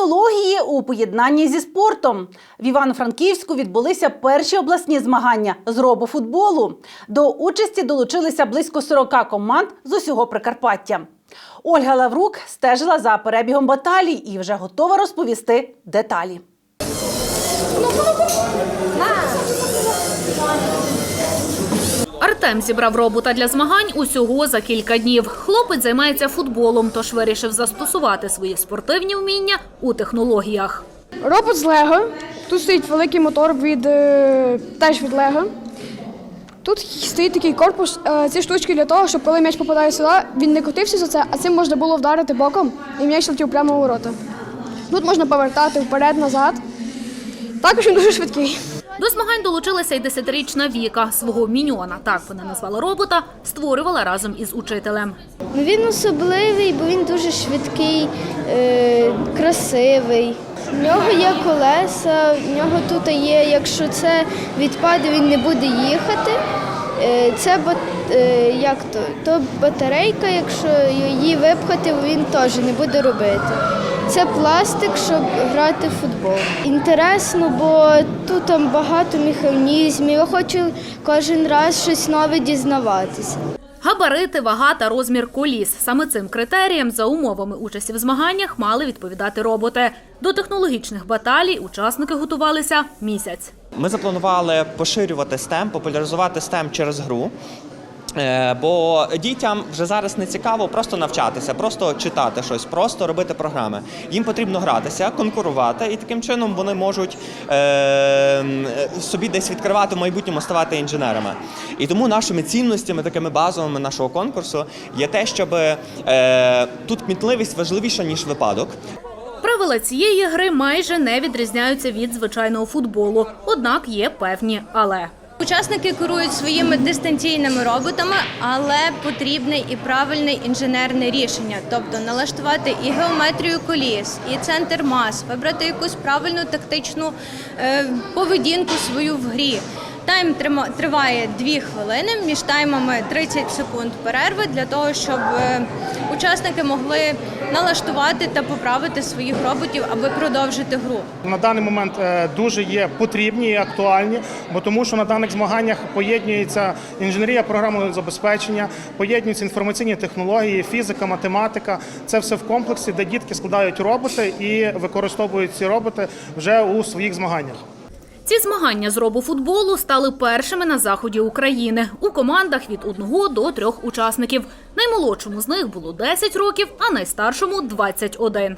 Технології у поєднанні зі спортом в Івано-Франківську відбулися перші обласні змагання з робофутболу. До участі долучилися близько 40 команд з усього Прикарпаття. Ольга Лаврук стежила за перебігом баталій і вже готова розповісти деталі. Артем зібрав робота для змагань усього за кілька днів. Хлопець займається футболом, тож вирішив застосувати свої спортивні вміння у технологіях. Робот з Лего. Тут стоїть великий мотор від е, теж від Лего. Тут стоїть такий корпус, е, ці штучки для того, щоб коли м'яч попадає сюди, він не котився за це, а цим можна було вдарити боком, і м'яч летів прямо у ворота. Тут можна повертати вперед-назад. Також він дуже швидкий. До змагань долучилася й десятирічна Віка. Свого міньона, так вона назвала робота, створювала разом із учителем. Ну, Він особливий, бо він дуже швидкий, е, красивий. В нього є колеса, в нього тут є, якщо це відпаде, він не буде їхати. Е, Це е, як то, то батарейка, якщо її випхати, він теж не буде робити. Це пластик, щоб грати в футбол. Інтересно, бо тут там багато механізмів. Я хочу кожен раз щось нове дізнаватися. Габарити, вага та розмір коліс. Саме цим критеріям за умовами участі в змаганнях мали відповідати роботи. До технологічних баталій учасники готувалися місяць. Ми запланували поширювати STEM, популяризувати STEM через гру. Е, Бо дітям вже зараз не цікаво просто навчатися, просто читати щось, просто робити програми. Їм потрібно гратися, конкурувати, і таким чином вони можуть е, собі десь відкривати в майбутньому ставати інженерами. І тому нашими цінностями, такими базовими нашого конкурсу, є те, щоб е, тут кмітливість важливіша ніж випадок. Правила цієї гри майже не відрізняються від звичайного футболу, однак є певні але. Учасники керують своїми дистанційними роботами, але потрібне і правильне інженерне рішення, тобто налаштувати і геометрію коліс, і центр мас, вибрати якусь правильну тактичну е, поведінку свою в грі. Тайм триває 2 хвилини, між таймами 30 секунд перерви для того, щоб е, учасники могли налаштувати та поправити своїх роботів, аби продовжити гру. На даний момент е, дуже є потрібні і актуальні, бо тому, що на даних змаганнях поєднується інженерія програмного забезпечення, поєднуються інформаційні технології, фізика, математика. Це все в комплексі, де дітки складають роботи і використовують ці роботи вже у своїх змаганнях. Ці змагання з робофутболу стали першими на заході України у командах від одного до трьох учасників. Наймолодшому з них було 10 років, а найстаршому 21.